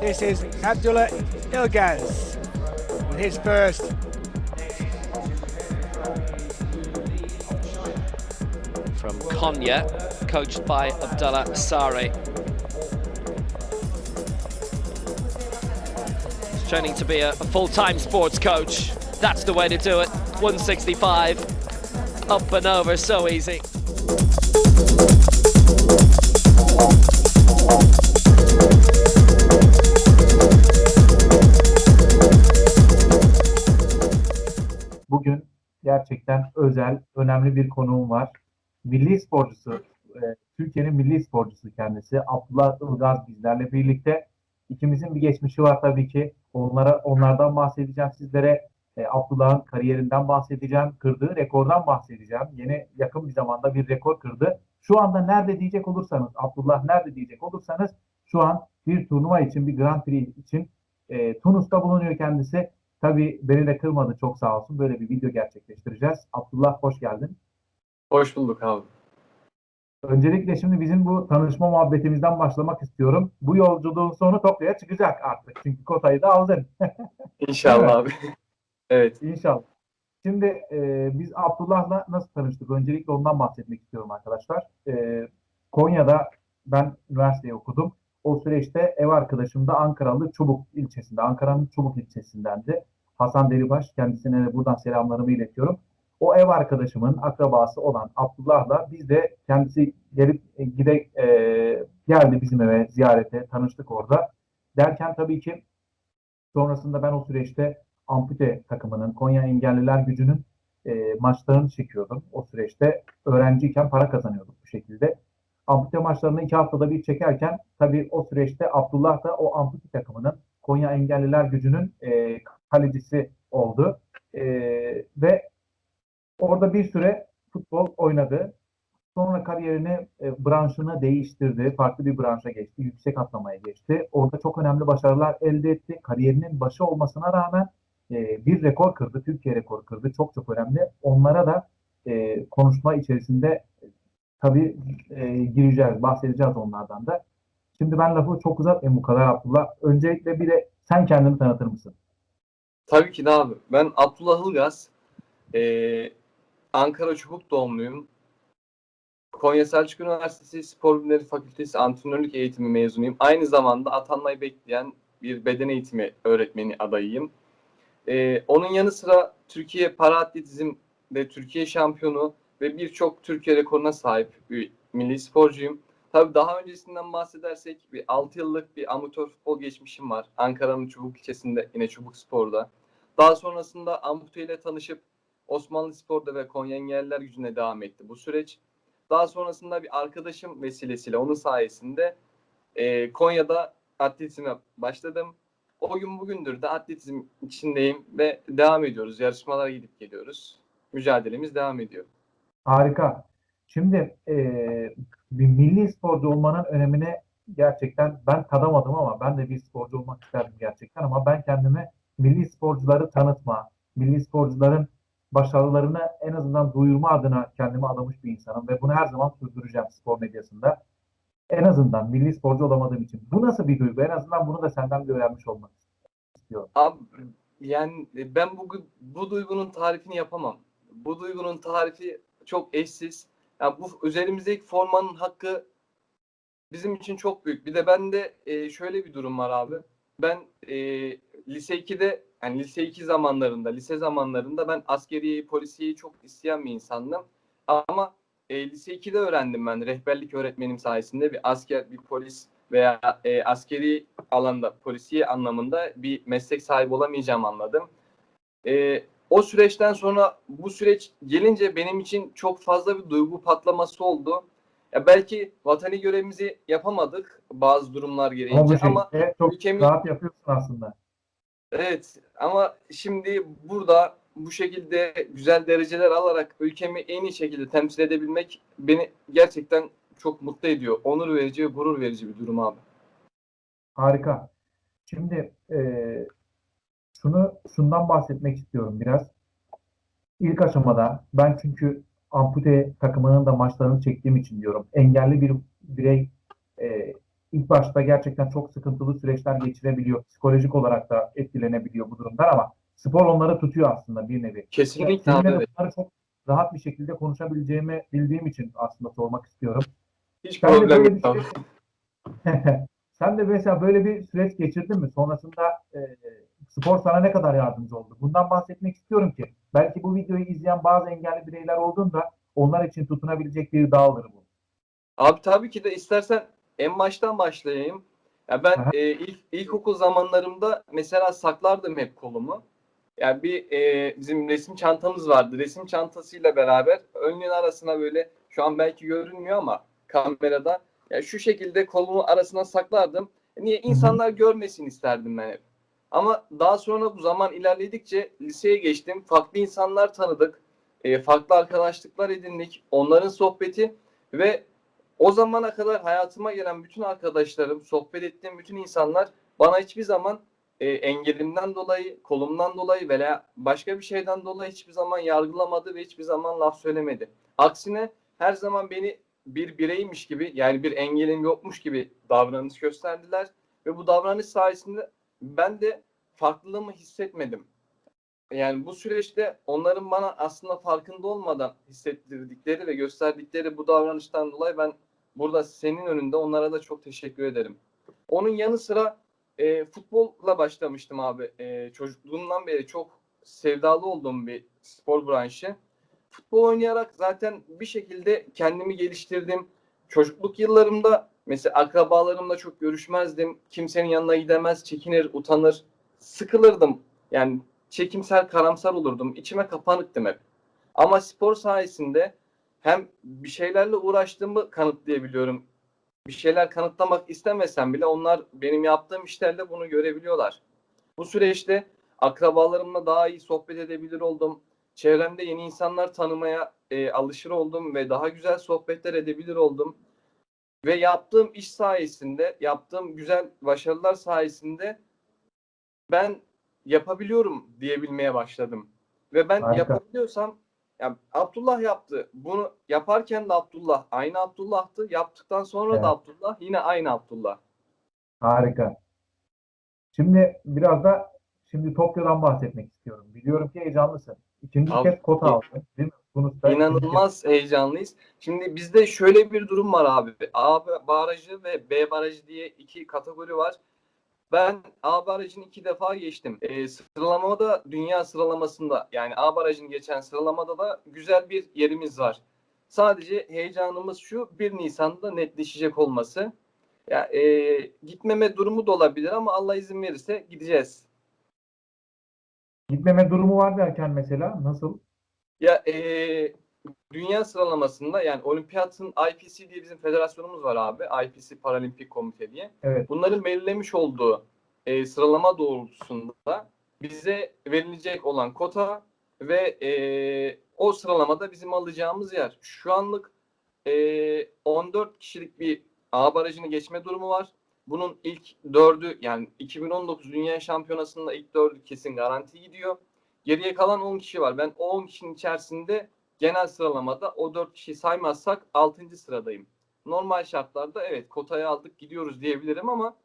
This is Abdullah Ilgaz on his first. from Konya, coached by Abdullah Sari. He's training to be a, a full-time sports coach. That's the way to do it. 165, up and over, so easy. Gerçekten özel, önemli bir konuğum var. Milli sporcusu, e, Türkiye'nin milli sporcusu kendisi. Abdullah Ilgaz bizlerle birlikte. İkimizin bir geçmişi var tabii ki. Onlara onlardan bahsedeceğim sizlere. E, Abdullah'ın kariyerinden bahsedeceğim. Kırdığı rekordan bahsedeceğim. Yeni yakın bir zamanda bir rekor kırdı. Şu anda nerede diyecek olursanız, Abdullah nerede diyecek olursanız şu an bir turnuva için, bir Grand Prix için e, Tunus'ta bulunuyor kendisi. Tabii beni de kırmadı çok sağ olsun. Böyle bir video gerçekleştireceğiz. Abdullah hoş geldin. Hoş bulduk abi. Öncelikle şimdi bizim bu tanışma muhabbetimizden başlamak istiyorum. Bu yolculuğun sonu Tokyo'ya çıkacak artık. Çünkü kotayı da aldın. İnşallah abi. evet. İnşallah. Şimdi e, biz Abdullah'la nasıl tanıştık? Öncelikle ondan bahsetmek istiyorum arkadaşlar. E, Konya'da ben üniversiteyi okudum. O süreçte ev arkadaşım da Ankaralı Çubuk ilçesinde, Ankara'nın Çubuk ilçesindendi. Hasan Delibaş, kendisine de buradan selamlarımı iletiyorum. O ev arkadaşımın akrabası olan Abdullah'la biz de kendisi gelip e, gide e, geldi bizim eve ziyarete, tanıştık orada. Derken tabii ki sonrasında ben o süreçte ampute takımının, Konya Engelliler Gücü'nün e, maçlarını çekiyordum. O süreçte öğrenciyken para kazanıyorduk bu şekilde. Ampute maçlarını iki haftada bir çekerken tabii o süreçte Abdullah da o ampute takımının Konya Engelliler Gücü'nün e, kalecisi oldu. E, ve orada bir süre futbol oynadı. Sonra kariyerini, e, branşını değiştirdi. Farklı bir branşa geçti. Yüksek atlamaya geçti. Orada çok önemli başarılar elde etti. Kariyerinin başı olmasına rağmen e, bir rekor kırdı. Türkiye rekoru kırdı. Çok çok önemli. Onlara da e, konuşma içerisinde tabii e, gireceğiz. Bahsedeceğiz onlardan da. Şimdi ben lafı çok uzatmayayım bu kadar Abdullah. Öncelikle bir de sen kendini tanıtır mısın? Tabii ki de abi. Ben Abdullah Ilgaz. Ee, Ankara Çubuk doğumluyum. Konya Selçuk Üniversitesi Spor Bilimleri Fakültesi Antrenörlük Eğitimi mezunuyum. Aynı zamanda atanmayı bekleyen bir beden eğitimi öğretmeni adayıyım. Ee, onun yanı sıra Türkiye Para Atletizm ve Türkiye şampiyonu ve birçok Türkiye rekoruna sahip bir milli sporcuyum. Tabii daha öncesinden bahsedersek bir 6 yıllık bir amatör futbol geçmişim var. Ankara'nın Çubuk ilçesinde yine Çubuk Spor'da. Daha sonrasında ampute ile tanışıp Osmanlı Spor'da ve Konya Engelliler Gücü'ne devam etti bu süreç. Daha sonrasında bir arkadaşım vesilesiyle onun sayesinde e, Konya'da atletizme başladım. O gün bugündür de atletizm içindeyim ve devam ediyoruz. Yarışmalara gidip geliyoruz. Mücadelemiz devam ediyor. Harika. Şimdi e, bir milli sporcu olmanın önemini gerçekten ben tadamadım ama ben de bir sporcu olmak isterdim gerçekten ama ben kendimi milli sporcuları tanıtma, milli sporcuların başarılarını en azından duyurma adına kendimi adamış bir insanım ve bunu her zaman sürdüreceğim spor medyasında. En azından milli sporcu olamadığım için. Bu nasıl bir duygu? En azından bunu da senden bir öğrenmiş olmak istiyorum. Abi yani ben bu bu duygunun tarifini yapamam. Bu duygunun tarifi çok eşsiz. Yani bu üzerimizdeki formanın hakkı bizim için çok büyük. Bir de bende e, şöyle bir durum var abi. Ben e, lise 2'de yani lise 2 zamanlarında, lise zamanlarında ben askeriyeyi, polisiyeyi çok isteyen bir insandım. Ama e, lise 2'de öğrendim ben rehberlik öğretmenim sayesinde bir asker, bir polis veya e, askeri alanda polisiye anlamında bir meslek sahibi olamayacağım anladım. E, o süreçten sonra bu süreç gelince benim için çok fazla bir duygu patlaması oldu. Ya belki vatani görevimizi yapamadık bazı durumlar Ama bu gereğince ama şekilde çok ülkemi- rahat yapıyorsun aslında. evet ama şimdi burada bu şekilde güzel dereceler alarak ülkemi en iyi şekilde temsil edebilmek beni gerçekten çok mutlu ediyor. Onur verici ve gurur verici bir durum abi. Harika. Şimdi eee şunu şundan bahsetmek istiyorum biraz. İlk aşamada ben çünkü ampute takımının da maçlarını çektiğim için diyorum. Engelli bir birey eee, ilk başta gerçekten çok sıkıntılı süreçler geçirebiliyor. Psikolojik olarak da etkilenebiliyor bu durumlar ama spor onları tutuyor aslında bir nevi. Kesinlikle abi. de bunları çok rahat bir şekilde konuşabileceğimi bildiğim için aslında sormak istiyorum. Hiç Sen problem yok bir abi. Sen de mesela böyle bir süreç geçirdin mi? Sonrasında e, spor sana ne kadar yardımcı oldu? Bundan bahsetmek istiyorum ki belki bu videoyu izleyen bazı engelli bireyler olduğunda onlar için tutunabilecek bir dağılır bu. Abi tabii ki de istersen en baştan başlayayım. Ya ben Aha. e, ilk ilkokul zamanlarımda mesela saklardım hep kolumu. Yani bir e, bizim resim çantamız vardı. Resim çantasıyla beraber önlüğün arasına böyle şu an belki görünmüyor ama kamerada ya şu şekilde kolumu arasına saklardım. Niye insanlar görmesin isterdim ben hep. Ama daha sonra bu zaman ilerledikçe liseye geçtim. Farklı insanlar tanıdık. E, farklı arkadaşlıklar edindik. Onların sohbeti ve o zamana kadar hayatıma gelen bütün arkadaşlarım, sohbet ettiğim bütün insanlar bana hiçbir zaman e, engelimden dolayı, kolumdan dolayı veya başka bir şeyden dolayı hiçbir zaman yargılamadı ve hiçbir zaman laf söylemedi. Aksine her zaman beni bir bireymiş gibi yani bir engelim yokmuş gibi davranış gösterdiler ve bu davranış sayesinde ben de farklılığımı hissetmedim. Yani bu süreçte onların bana aslında farkında olmadan hissettirdikleri ve gösterdikleri bu davranıştan dolayı ben burada senin önünde onlara da çok teşekkür ederim. Onun yanı sıra e, futbolla başlamıştım abi. E, çocukluğumdan beri çok sevdalı olduğum bir spor branşı. Futbol oynayarak zaten bir şekilde kendimi geliştirdim. Çocukluk yıllarımda mesela akrabalarımla çok görüşmezdim. Kimsenin yanına gidemez, çekinir, utanır. Sıkılırdım. Yani çekimsel, karamsar olurdum. İçime kapanıktım hep. Ama spor sayesinde hem bir şeylerle uğraştığımı kanıtlayabiliyorum. Bir şeyler kanıtlamak istemesem bile onlar benim yaptığım işlerle bunu görebiliyorlar. Bu süreçte akrabalarımla daha iyi sohbet edebilir oldum. Çevremde yeni insanlar tanımaya e, alışır oldum ve daha güzel sohbetler edebilir oldum. Ve yaptığım iş sayesinde, yaptığım güzel başarılar sayesinde ben yapabiliyorum diyebilmeye başladım. Ve ben Harika. yapabiliyorsam ya Abdullah yaptı. Bunu yaparken de Abdullah aynı Abdullah'tı. Yaptıktan sonra Evet. da Abdullah yine aynı Abdullah. Harika. Şimdi biraz da şimdi Tokyo'dan bahsetmek istiyorum. Biliyorum ki heyecanlısın. İkinci Abi, kez kota aldın, değil mi? Kez- İnanılmaz heyecanlıyız. Şimdi bizde şöyle bir durum var abi. A barajı ve B barajı diye iki kategori var. Ben A barajını iki defa geçtim. Ee, sıralamada dünya sıralamasında yani A barajını geçen sıralamada da güzel bir yerimiz var. Sadece heyecanımız şu 1 Nisan'da netleşecek olması. Ya e, gitmeme durumu da olabilir ama Allah izin verirse gideceğiz. Gitmeme durumu var derken mesela nasıl? Ya eee, dünya sıralamasında yani olimpiyatın IPC diye bizim federasyonumuz var abi. IPC Paralimpik Komite diye. Evet. Bunların belirlemiş olduğu eee, sıralama doğrultusunda bize verilecek olan kota ve eee, o sıralamada bizim alacağımız yer. Şu anlık eee, 14 kişilik bir A barajını geçme durumu var. Bunun ilk dördü yani 2019 Dünya Şampiyonası'nda ilk dördü kesin garanti gidiyor. Geriye kalan 10 kişi var. Ben o 10 kişinin içerisinde genel sıralamada o 4 kişiyi saymazsak 6. sıradayım. Normal şartlarda evet kotayı aldık gidiyoruz diyebilirim ama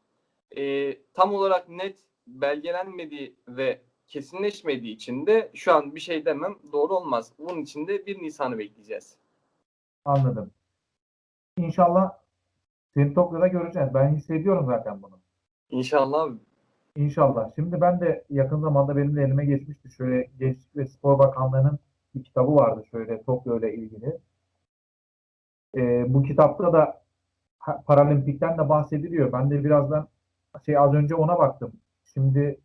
e, tam olarak net belgelenmediği ve kesinleşmediği için de şu an bir şey demem doğru olmaz. Bunun için de 1 Nisan'ı bekleyeceğiz. Anladım. İnşallah seni Tokyo'da göreceğiz. Ben hissediyorum zaten bunu. İnşallah. İnşallah. Şimdi ben de yakın zamanda benim de elime geçmişti. Şöyle Gençlik ve Spor Bakanlığı'nın bir kitabı vardı şöyle Tokyo ile ilgili. Ee, bu kitapta da Paralimpik'ten de bahsediliyor. Ben de birazdan şey az önce ona baktım. Şimdi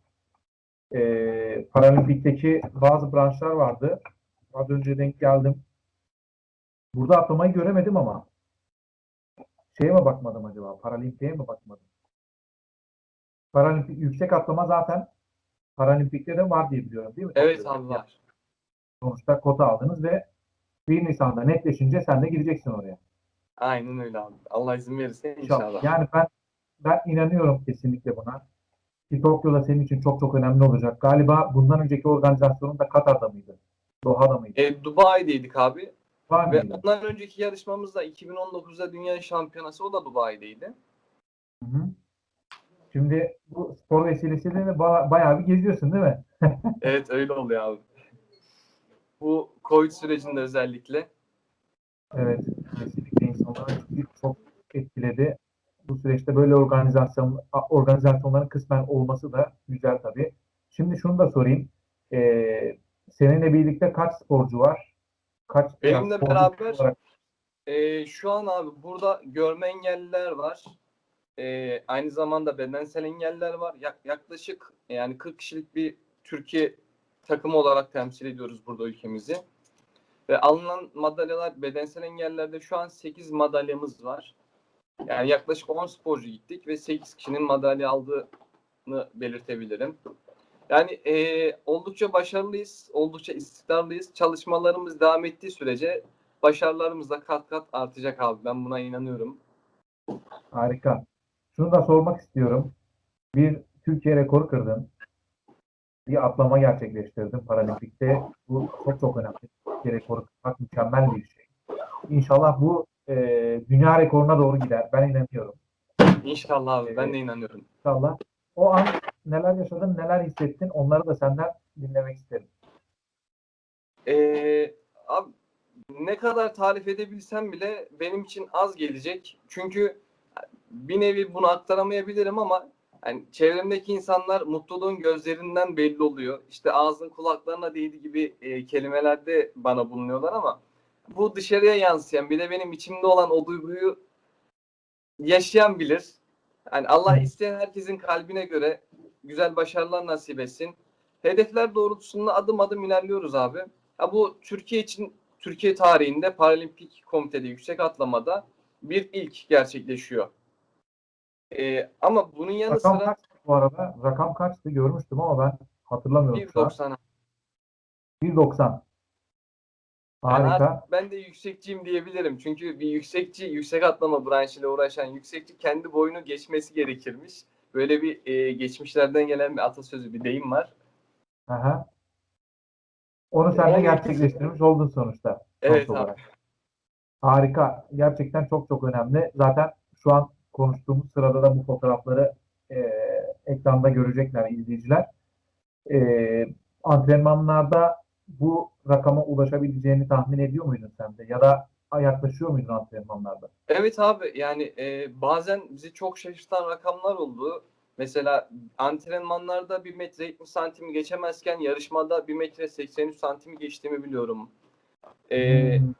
e, Paralimpik'teki bazı branşlar vardı. Az önce denk geldim. Burada atlamayı göremedim ama şeye mi bakmadım acaba? Paralimpik'e mi bakmadım? Paralimpik yüksek atlama zaten Paralimpik'te de var diye biliyorum değil mi? Evet abi var. Sonuçta kota aldınız ve 1 Nisan'da netleşince sen de gideceksin oraya. Aynen öyle abi. Allah izin verirse İnşallah. inşallah. Yani ben ben inanıyorum kesinlikle buna. Ki Tokyo'da senin için çok çok önemli olacak. Galiba bundan önceki organizasyonun da Katar'da mıydı? Doha'da mıydı? E, Dubai'deydik abi. Var Ve mıydı? ondan önceki yarışmamız da 2019'da Dünya Şampiyonası o da Dubai'deydi. Hı hı. Şimdi bu spor vesilesiyle de ba- bayağı bir geziyorsun değil mi? Evet öyle oluyor abi. Bu Covid sürecinde özellikle. Evet, kesinlikle insanları çok- etkiledi. Bu süreçte böyle organizasyon organizasyonların kısmen olması da güzel tabii. Şimdi şunu da sorayım. Ee, seninle birlikte kaç sporcu var? Kaç Benimle sporcu beraber- olarak- Ee, şu an abi burada görme engelliler var. Ee, aynı zamanda bedensel engelliler var. Yak- yaklaşık yani 40 kişilik bir Türkiye takımı olarak temsil ediyoruz burada ülkemizi. Ve alınan madalyalar bedensel engellilerde şu an 8 madalyamız var. Yani yaklaşık 10 sporcu gittik ve 8 kişinin madalya aldığını belirtebilirim. Yani eee, oldukça başarılıyız, oldukça istikrarlıyız. Çalışmalarımız devam ettiği sürece başarılarımız da kat kat artacak abi. Ben buna inanıyorum. Harika. Şunu da sormak istiyorum. Bir Türkiye rekoru kırdın. Bir atlama gerçekleştirdin Paralimpik'te. Bu çok çok önemli. Türkiye rekoru kırmak mükemmel bir şey. İnşallah bu e, dünya rekoruna doğru gider. Ben inanıyorum. İnşallah abi. Ben de inanıyorum. İnşallah. O an neler yaşadın, neler hissettin onları da senden dinlemek isterim. Ee, abi ne kadar tarif edebilsem bile benim için az gelecek. Çünkü bir nevi bunu aktaramayabilirim ama yani çevremdeki insanlar mutluluğun gözlerinden belli oluyor. İşte ağzın kulaklarına değdi gibi e, kelimelerde bana bulunuyorlar ama bu dışarıya yansıyan bir de benim içimde olan o duyguyu yaşayan bilir. Yani Allah isteyen herkesin kalbine göre güzel başarılar nasip etsin. Hedefler doğrultusunda adım adım ilerliyoruz abi. Ha bu Türkiye için Türkiye tarihinde Paralimpik Komite'de yüksek atlamada bir ilk gerçekleşiyor. Ee, ama bunun yanı Rakam sıra kaçtı bu arada? Rakam kaçtı görmüştüm ama ben hatırlamıyorum şu an. 1.90. 1.90. Yani Harika. artık ben de yüksekçiyim diyebilirim. Çünkü bir yüksekçi, yüksek atlama branşıyla uğraşan yüksekçi kendi boyunu geçmesi gerekirmiş. Böyle bir e, geçmişlerden gelen bir atasözü, bir deyim var. Aha. Onu sen de Onu- gerçekleştirmiş oldun sonuçta. Evet sonuç abi. Harika. Gerçekten çok çok önemli. Zaten şu an konuştuğumuz sırada da bu fotoğrafları e, ekranda görecekler izleyiciler. E, antrenmanlarda bu rakama ulaşabileceğini tahmin ediyor muydun sen de? Ya da yaklaşıyor muydun antrenmanlarda? Evet abi yani e, bazen bizi çok şaşırtan rakamlar oldu. Mesela antrenmanlarda 1 metre 70 santimi geçemezken yarışmada 1 metre 83 santimi geçtiğimi biliyorum. E, Hmm.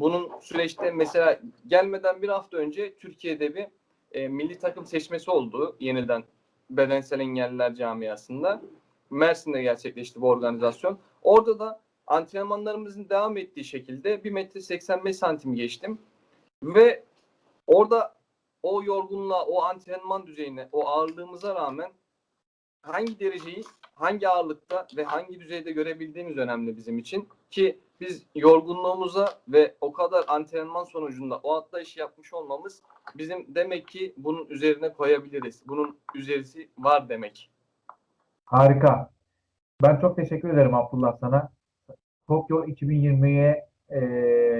Bunun süreçte mesela gelmeden bir hafta önce Türkiye'de bir e, milli takım seçmesi oldu yeniden bedensel engelliler camiasında. Mersin'de gerçekleşti bu organizasyon. Orada da antrenmanlarımızın devam ettiği şekilde 1 metre 85 santim geçtim. Ve orada o yorgunluğa, o antrenman düzeyine, o ağırlığımıza rağmen hangi dereceyi, hangi ağırlıkta ve hangi düzeyde görebildiğimiz önemli bizim için. Ki biz yorgunluğumuza ve o kadar antrenman sonucunda o atlayışı yapmış olmamız bizim demek ki bunun üzerine koyabiliriz. Bunun üzerisi var demek. Harika. Ben çok teşekkür ederim Abdullah sana. Tokyo 2020'ye e,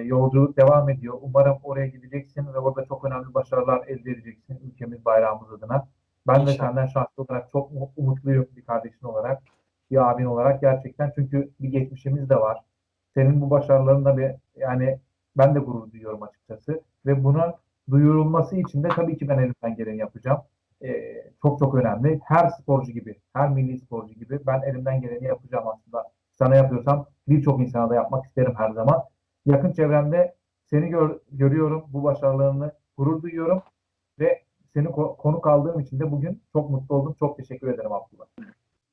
yolculuk devam ediyor. Umarım oraya gideceksin ve orada çok önemli başarılar elde edeceksin ülkemiz bayrağımız adına. Ben de senden şahsi olarak çok mu- umutluyum bir kardeşin olarak, bir abin olarak gerçekten. Çünkü bir geçmişimiz de var. Senin bu başarılarınla bir yani ben de gurur duyuyorum açıkçası. Ve bunun duyurulması için de tabii ki ben elimden geleni yapacağım. Ee, çok çok önemli. Her sporcu gibi, her milli sporcu gibi ben elimden geleni yapacağım aslında. Sana yapıyorsam birçok insana da yapmak isterim her zaman. Yakın çevremde seni gör- görüyorum, bu başarılarını gurur duyuyorum ve seni ko- konuk aldığım için de bugün çok mutlu oldum. Çok teşekkür ederim Abdullah.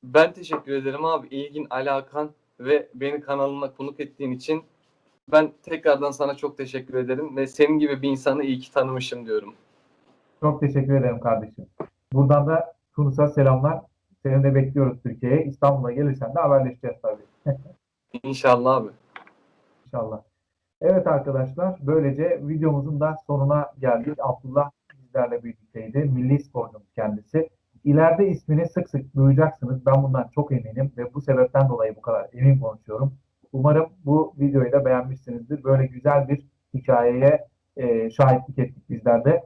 Ben teşekkür ederim abi. İlgin, alakan ve beni kanalına konuk ettiğin için ben tekrardan sana çok teşekkür ederim ve senin gibi bir insanı iyi ki tanımışım diyorum. Çok teşekkür ederim kardeşim. Buradan da Tunus'a selamlar. Seni de bekliyoruz Türkiye'ye. İstanbul'a gelirsen de haberleşeceğiz tabii. İnşallah abi. İnşallah. Evet arkadaşlar, böylece videomuzun da sonuna geldik. Abdullah bizlerle birlikteydi. Milli sporcumuz kendisi. İleride ismini sık sık duyacaksınız. Ben bundan çok eminim ve bu sebepten dolayı bu kadar emin konuşuyorum. Umarım bu videoyu da beğenmişsinizdir. Böyle güzel bir hikayeye e, şahitlik ettik bizler de.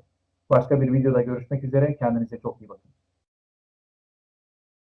Başka bir videoda görüşmek üzere. Kendinize çok iyi bakın.